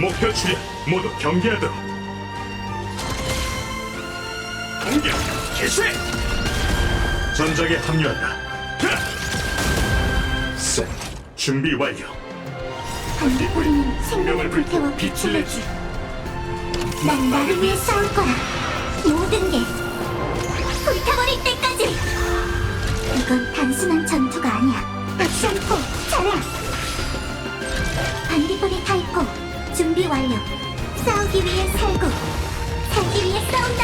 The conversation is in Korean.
목표 출현 모두 경계하도록 공격 개시 전장에 합류한다 하! 셋 준비 완료 반딧불이는 생명을 불태워 빛을 내지. 난 나를 위해 싸울 거야. 모든 게 불타버릴 때까지. 이건 단순한 전투가 아니야. 액션포 차량. 반딧불이 타 있고 준비 완료. 싸우기 위해 살고 살기 위해 싸운다.